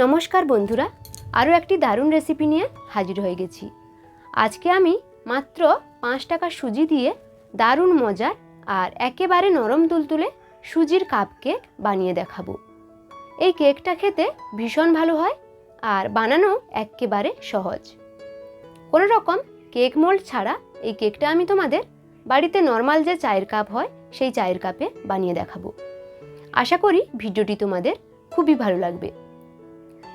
নমস্কার বন্ধুরা, আরও একটি দারুণ রেসিপি নিয়ে হাজির হয়ে গেছি। আজকে আমি মাত্র পাঁচ টাকা সুজি দিয়ে দারুণ মজার আর একেবারে নরম তুলতুলে সুজির কাপ কেক বানিয়ে দেখাবো। এই কেকটা খেতে ভীষণ ভালো হয় আর বানানো একেবারে সহজ। কোনো রকম কেক মোল্ড ছাড়া এই কেকটা আমি তোমাদের বাড়িতে নর্মাল যে চায়ের কাপ হয়, সেই চায়ের কাপে বানিয়ে দেখাবো। আশা করি ভিডিওটি তোমাদের খুবই ভালো লাগবে।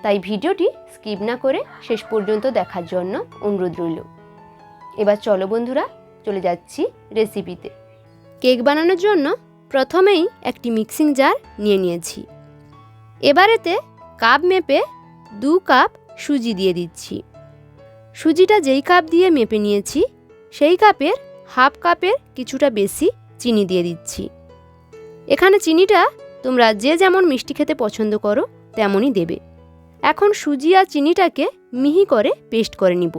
তাই ভিডিওটি স্কিপ না করে শেষ পর্যন্ত দেখার জন্য অনুরোধ রইল। এবার চলো বন্ধুরা, চলে যাচ্ছি রেসিপিতে কেক বানানোর জন্য প্রথমেই একটি মিক্সিং জার নিয়ে নিয়েছি। এবারেতে কাপ মেপে দু কাপ সুজি দিয়ে দিচ্ছি। সুজিটা যেই কাপ দিয়ে মেপে নিয়েছি, সেই কাপের হাফ কাপের কিছুটা বেশি চিনি দিয়ে দিচ্ছি। এখানে চিনিটা তোমরা যে যেমন মিষ্টি খেতে পছন্দ করো, তেমনই দেবে। এখন সুজি আর চিনিটাকে মিহি করে পেস্ট করে নিব।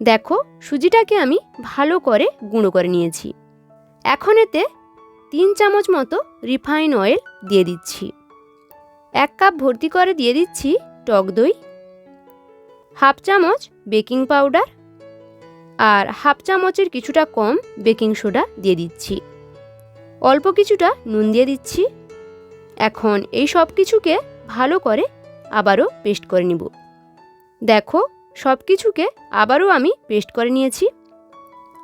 দেখো, সুজিটাকে আমি ভালো করে গুঁড়ো করে নিয়েছি। এখন এতে তিন চামচ মতো রিফাইন অয়েল দিয়ে দিচ্ছি। এক কাপ ভর্তি করে দিয়ে দিচ্ছি টক দই, হাফ চামচ বেকিং পাউডার আর হাফ চামচের কিছুটা কম বেকিং সোডা দিয়ে দিচ্ছি। অল্প কিছুটা নুন দিয়ে দিচ্ছি। এখন এই সব কিছুকে ভালো করে আবারও পেস্ট করে নিব। দেখো সব কিছুকে আবারও আমি পেস্ট করে নিয়েছি।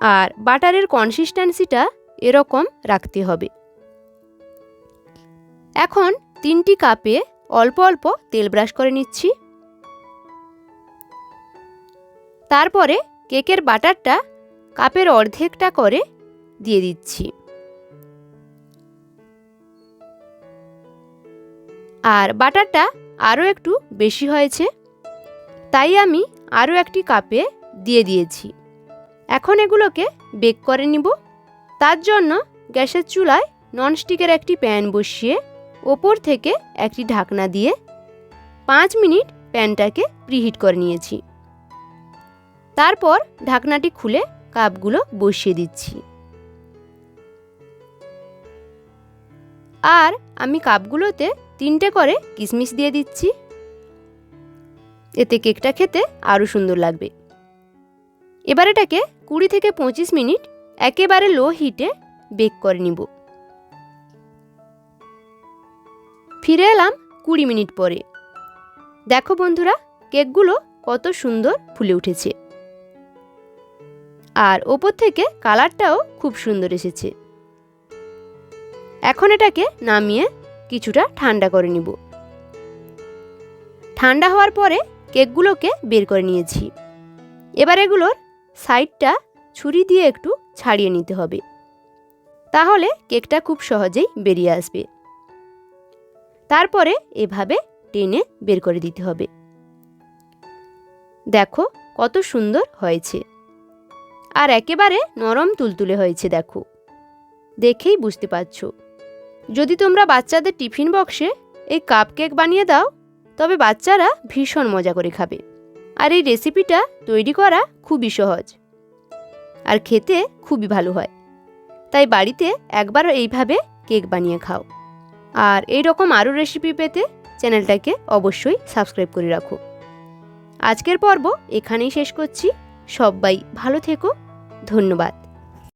আর বাটারের কনসিস্টেন্সিটা এরকম রাখতে হবে। এখন তিনটি কাপে অল্প অল্প তেল ব্রাশ করে নিচ্ছি। তারপরে কেকের বাটারটা কাপের অর্ধেকটা করে দিয়ে দিচ্ছি। আর বাটারটা আরও একটু বেশি হয়েছে। তাই আমি আরও একটি কাপে দিয়ে দিয়েছি। এখন এগুলোকে বেক করে নিব। তার জন্য গ্যাসের চুলায় ননস্টিকের একটি প্যান বসিয়ে ওপর থেকে একটি ঢাকনা দিয়ে পাঁচ মিনিট প্যানটাকে প্রিহিট করে নিয়েছি। তারপর ঢাকনাটি খুলে কাপগুলো বসিয়ে দিচ্ছি। আর আমি কাপগুলোতে তিনটে করে কিশমিশ দিয়ে দিচ্ছি। এতে কেকটা খেতে আরও সুন্দর লাগবে। এবার এটাকে কুড়ি থেকে পঁচিশ মিনিট একেবারে লো হিটে বেক করে নিব। ফিরে এলাম কুড়ি মিনিট পরে। দেখো বন্ধুরা, কেকগুলো কত সুন্দর ফুলে উঠেছে। আর ওপর থেকে কালারটাও খুব সুন্দর এসেছে। এখন এটাকে নামিয়ে কিছুটা ঠান্ডা করে নিব। ঠান্ডা হওয়ার পরে কেকগুলোকে বের করে নিয়েছি। এবার এগুলোর সাইডটা ছুরি দিয়ে একটু ছাড়িয়ে নিতে হবে। তাহলে কেকটা খুব সহজেই বেরিয়ে আসবে। তারপরে এভাবে টেনে বের করে দিতে হবে। দেখো কত সুন্দর হয়েছে। আর একেবারে নরম তুলতুলে হয়েছে, দেখো। দেখেই বুঝতে পারছ। যদি তোমরা বাচ্চাদের টিফিন বক্সে এই কাপ কেক বানিয়ে দাও, তবে বাচ্চারা ভীষণ মজা করে খাবে। আর এই রেসিপিটা তৈরি করা খুবই সহজ। আর খেতে খুবই ভালো হয়। তাই বাড়িতে একবার এইভাবে কেক বানিয়ে খাও। আর এই রকম আরও রেসিপি পেতে চ্যানেলটাকে অবশ্যই সাবস্ক্রাইব করে রাখো। আজকের পর্ব এখানেই শেষ করছি। সবাই ভালো থেকো। ধন্যবাদ।